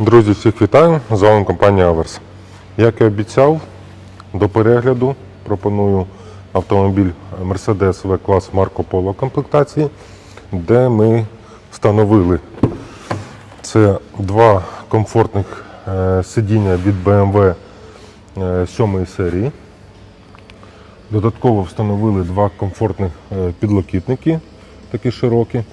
Друзі, всіх вітаю! З вами компанія Аверс. Як і обіцяв, до перегляду пропоную автомобіль Mercedes V-клас Marco Polo комплектації, де ми встановили це два комфортних е, сидіння від BMW е, 7 серії. Додатково встановили два комфортних е, підлокітники, такі широкі.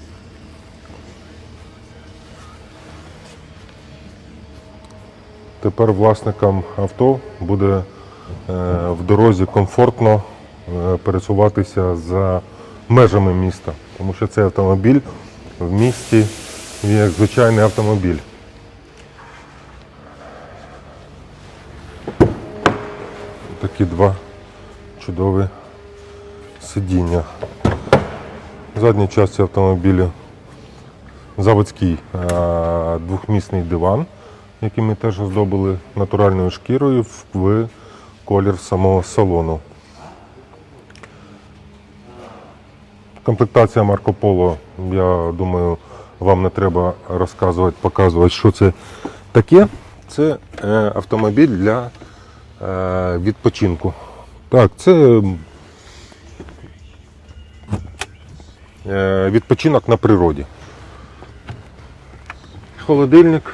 Тепер власникам авто буде е, в дорозі комфортно е, пересуватися за межами міста, тому що цей автомобіль в місті як звичайний автомобіль. Такі два чудові сидіння. В задній часті автомобіля заводський е, двохмісний диван, який ми теж оздобили натуральною шкірою в колір самого салону. Комплектація Марко Поло, я думаю, вам не треба розказувати, показувати, що це таке. Це е, автомобіль для е, відпочинку. Так, це е, відпочинок на природі. Холодильник,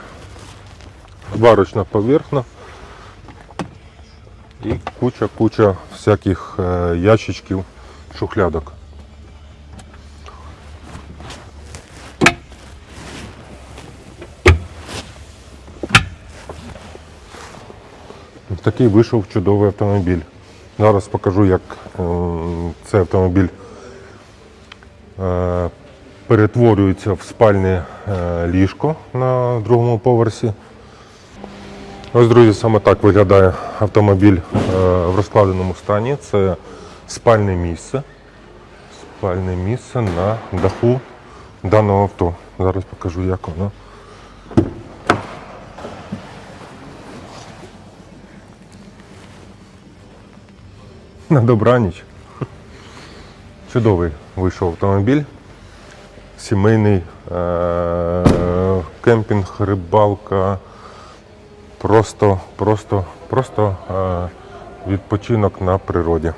варочна поверхня і куча-куча всяких е, ящичків, шухлядок. Такий вийшов чудовий автомобіль. Зараз покажу, як е, цей автомобіль е, перетворюється в спальне ліжко на другому поверсі. Ось, друзі, саме так виглядає автомобіль е, в розкладеному стані. Це спальне місце. Спальне місце на даху даного авто. Зараз покажу, як воно. На добраніч. Чудовий вийшов автомобіль. Сімейний е- кемпінг, рибалка. Просто, просто, просто е- відпочинок на природі.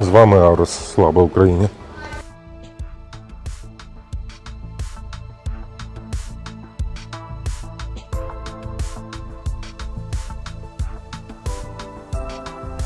З вами Арос. Слава Україні!